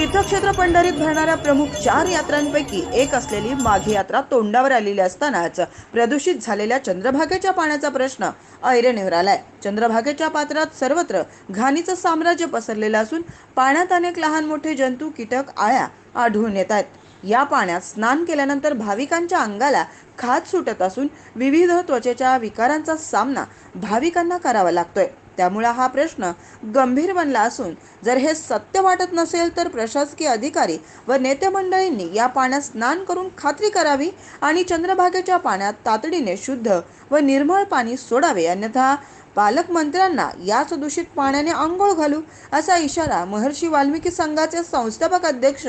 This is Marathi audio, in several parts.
तीर्थक्षेत्र पंढरीत भरणाऱ्या प्रमुख चार यात्रांपैकी एक असलेली माघी यात्रा तोंडावर आलेली असतानाच प्रदूषित झालेल्या चंद्रभागेच्या पाण्याचा प्रश्न ऐरणीवर आलाय चंद्रभागेच्या पात्रात सर्वत्र घाणीचं साम्राज्य पसरलेलं असून पाण्यात अनेक लहान मोठे जंतू कीटक आळ्या आढळून येत आहेत या पाण्यात स्नान केल्यानंतर भाविकांच्या अंगाला खाज सुटत असून विविध त्वचेच्या विकारांचा सामना भाविकांना करावा लागतोय. त्यामुळं हा प्रश्न गंभीर बनला असून जर हे सत्य वाटत नसेल तर प्रशासकीय अधिकारी व नेते मंडळींनी या पाण्यात स्नान करून खात्री करावी आणि चंद्रभागेच्या पाण्यात तातडीने शुद्ध व निर्मळ पाणी सोडावे. अन्यथा पालकमंत्र्यांना याच दूषित पाण्याने आंघोळ घालू असा इशारा महर्षी वाल्मिकी संघाचे संस्थापक अध्यक्ष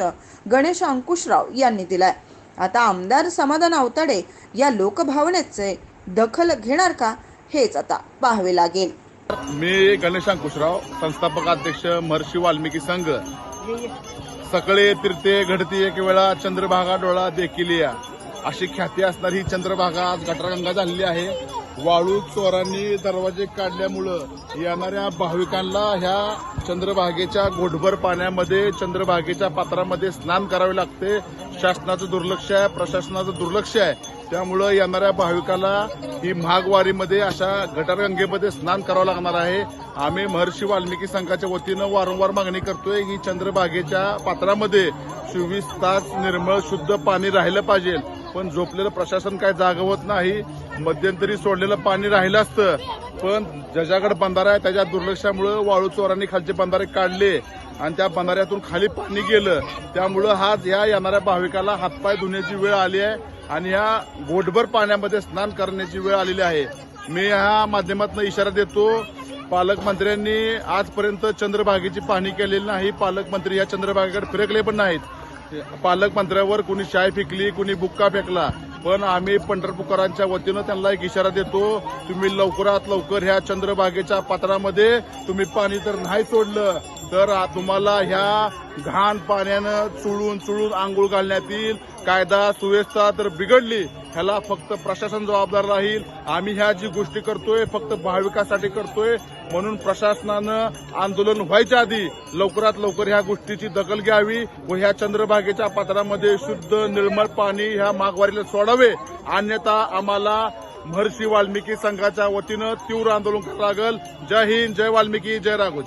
गणेश अंकुशराव यांनी दिलाय. आता आमदार समाधान अवताडे या लोकभावनेचे दखल घेणार का हेच आता पाहावे लागेल. मी गणेश अंकुशराव संस्थापक अध्यक्ष महर्षी वाल्मिकी संघ. सकळे तिरते घडती एक वेळा चंद्रभागा डोळा देखील या. अशी ख्याती असणारी ही चंद्रभागा आज गटरगंगा झालेली आहे. वाळू चोरांनी दरवाजे काढल्यामुळं येणाऱ्या भाविकांना ह्या चंद्रभागेच्या घोटभर पाण्यामध्ये चंद्रभागेच्या पात्रामध्ये स्नान करावे लागते. शासनाचं दुर्लक्ष आहे प्रशासनाचं दुर्लक्ष आहे. त्यामुळं येणाऱ्या भाविकाला ही महागवारीमध्ये अशा गटारगंगेमध्ये स्नान करावं लागणार आहे. आम्ही महर्षी वाल्मिकी संघाच्या वतीनं वारंवार मागणी करतोय की चंद्रभागेच्या पात्रामध्ये चोवीस तास निर्मळ शुद्ध पाणी राहिलं पाहिजे. पण झोपलेलं प्रशासन काय जागवत नाही. मध्यंतरी सोडलेलं पाणी राहिलं असतं. पण ज्याच्याकडे बंधारा आहे त्याच्या दुर्लक्षामुळं वाळू चोरांनी खालचे बंधारे काढले. आणि त्या बंधाऱ्यातून खाली पाणी गेलं. त्यामुळं हा या येणाऱ्या भाविकाला हातपाय धुण्याची वेळ आली आहे आणि ह्या गोटभर पाण्यामध्ये स्नान करण्याची वेळ आलेली आहे. मी ह्या माध्यमातून इशारा देतो पालकमंत्र्यांनी आजपर्यंत चंद्रभागेची पाहणी केलेली नाही. पालकमंत्री या चंद्रभागेकडे फिरकले पण नाहीत. पालकमंत्र्यावर कुणी चाय फेकली कुणी बुक्का फेकला. पण आम्ही पंढरपूरकरांच्या वतीनं त्यांना एक इशारा देतो तुम्ही लवकरात लवकर ह्या चंद्रभागेच्या पात्रामध्ये तुम्ही पाणी तर नाही सोडलं तर तुम्हाला ह्या घाण पाण्यानं चुळून चुळून आंघोळ घालण्यात येईल कायदा सुव्यवस्था तर बिघडली. ह्याला फक्त प्रशासन जबाबदार राहील. आम्ही ह्या जी गोष्टी करतोय फक्त भाविकासाठी करतोय. म्हणून प्रशासनानं आंदोलन व्हायच्या आधी लवकरात लवकर ह्या गोष्टीची दखल घ्यावी व ह्या चंद्रभागेच्या पात्रामध्ये शुद्ध निर्मळ पाणी ह्या माघवारीला सोडावे. अन्यथा आम्हाला महर्षी वाल्मिकी संघाच्या वतीनं तीव्र आंदोलन करावं लागेल. जय हिंद जय वाल्मिकी जय राघोजी.